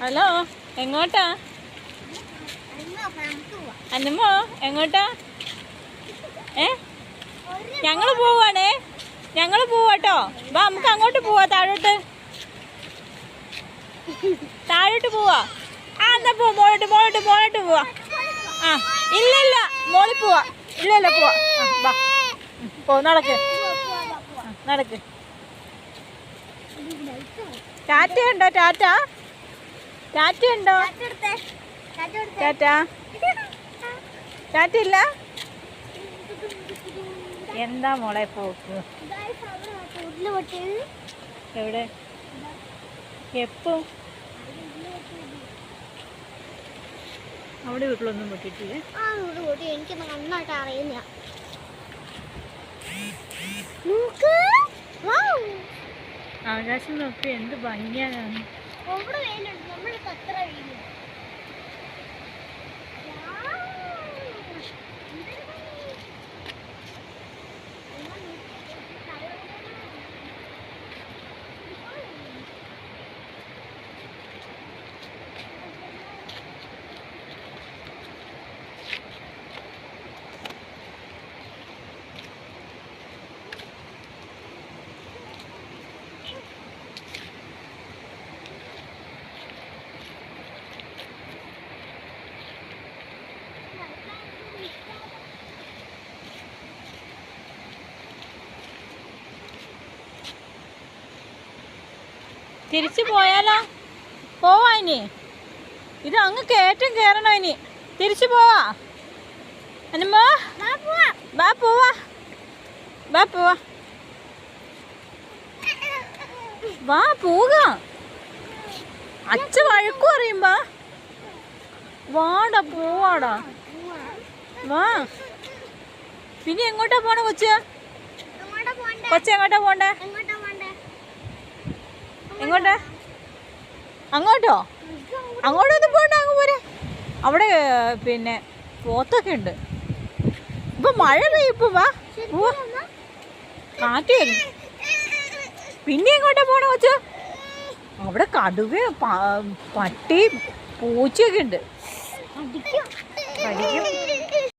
Hello എങ്ങോട്ടാ? അന്നമ്മോ എങ്ങോട്ടാ? ഏ? ഞങ്ങൾ പോവാണേ. ഞങ്ങൾ പോവാട്ടോ. വാ നമുക്ക് അങ്ങോട്ട് പോവാ താഴോട്ട്. താഴോട്ട് പോവാ. ആ എന്നാ പോവാ മോളോട്ട് മോളോട്ട് മോളോട്ട് പോവാ. ആ ഇല്ല ഇല്ല മോളിൽ പോവാ. ഇല്ല ഇല്ല പോവാ. വാ. പോ നടക്ക്. നടക്ക്. ടാറ്റ ഉണ്ടോ ടാറ്റ? ടാറ്റ ഉണ്ടോ? ടാറ്റ ടാറ്റ ഇല്ല? എന്താ മോളെ പോക്ക്? എവിടെ? എപ്പം? അവിടെ വീട്ടിലൊന്നും പൊട്ടിട്ടില്ലേ? എനിക്ക് നന്നായിട്ട് അറിയില്ല ആകാശം നോക്കി എന്ത് ഭംഗിയാണ് ஒவ்வொரு வேணும் நம்மளுக்கு அத்தனை வேணும் തിരിച്ചു പോയാലോ? പോവാ ഇനി. ഇത് അങ്ങ് കയറ്റം കയറണോ ഇനി? തിരിച്ചു പോവാ. അനുമ്പോ ബാ പോവാ. ബാ പോവാ. വാ പോക. അച്ഛ വഴക്കു അറിയുമ്പോ. വാടാ പോവാടാ. വാ. പിന്നെ എങ്ങോട്ടാ പോണ കൊച്ച്? കൊച്ചെങ്ങോട്ടാ പോണ്ടേ? എങ്ങോട്ടാ അങ്ങോട്ടോ? അങ്ങോട്ടൊന്നും പോണ്ട അങ്ങ് പോരെ. അവിടെ പിന്നെ പോത്തൊക്കെ ഉണ്ട്. ഇപ്പൊ മഴ പെയ്യപ്പോ വാ. പോവാ കാറ്റ് വരും പിന്നെ എങ്ങോട്ടാ പോണ കൊച്ചു? അവിടെ കടുവ പട്ടി പൂച്ചയൊക്കെ ഉണ്ട്. കടിക്കും.